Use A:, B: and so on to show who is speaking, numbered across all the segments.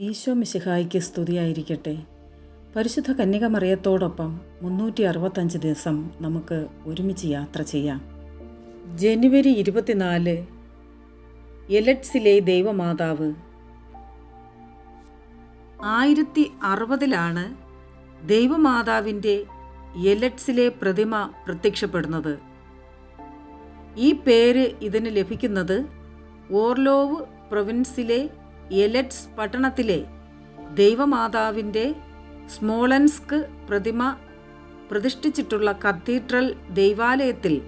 A: ഈശോ മിശിഹായിക്ക് സ്തുതിയായിരിക്കട്ടെ. പരിശുദ്ധ കന്യക മറിയത്തോടൊപ്പം മുന്നൂറ്റി അറുപത്തഞ്ച് ദിവസം നമുക്ക് ഒരുമിച്ച് യാത്ര ചെയ്യാം. ജനുവരി ഇരുപത്തിനാല് എലറ്റ്സിലെ ദൈവമാതാവ്. ആയിരത്തി അറുപതിലാണ് ദൈവമാതാവിന്റെ എലറ്റ്സിലെ പ്രതിമ പ്രത്യക്ഷപ്പെടുന്നത്. ഈ പേര് ഇതിന് ലഭിക്കുന്നത് ഓർലോവ് പ്രൊവിൻസിലെ എലറ്റ്സ് പട്ടണത്തിലെ ദൈവമാതാവിന്റെ സ്മോളൻസ്ക് പ്രതിമ പ്രതിഷ്ഠിച്ചിട്ടുള്ള കത്തീഡ്രൽ ദൈവാലയത്തിൽ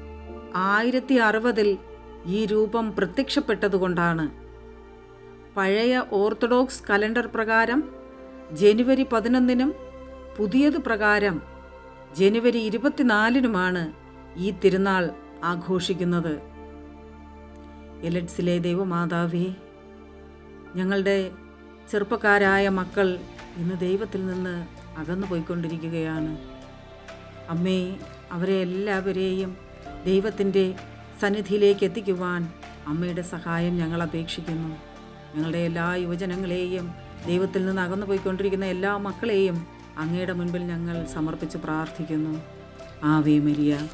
A: ആയിരത്തി അറുപതിൽ ഈ രൂപം പ്രത്യക്ഷപ്പെട്ടതുകൊണ്ടാണ്. പഴയ ഓർത്തഡോക്സ് കലണ്ടർ പ്രകാരം ജനുവരി പതിനൊന്നിനും പുതിയത് പ്രകാരം ജനുവരി ഇരുപത്തിനാലിനുമാണ് ഈ തിരുനാൾ ആഘോഷിക്കുന്നത്. എലറ്റ്സിലെ ദൈവമാതാവേ ഞങ്ങളുടെ ചെറുപ്പക്കാരായ മക്കൾ ഇന്ന് ദൈവത്തിൽ നിന്ന് അകന്നു പോയിക്കൊണ്ടിരിക്കുകയാണ്. അമ്മേ അവരെ എല്ലാവരെയും ദൈവത്തിന്റെ സന്നിധിയിലേക്ക് എത്തിക്കുവാൻ അമ്മയുടെ സഹായം ഞങ്ങൾ അപേക്ഷിക്കുന്നു. ഞങ്ങളുടെ എല്ലാ യുവജനങ്ങളെയും ദൈവത്തിൽ നിന്ന് അകന്നു പോയിക്കൊണ്ടിരിക്കുന്ന എല്ലാ മക്കളെയും അങ്ങയുടെ മുൻപിൽ ഞങ്ങൾ സമർപ്പിച്ച് പ്രാർത്ഥിക്കുന്നു. Ave Maria.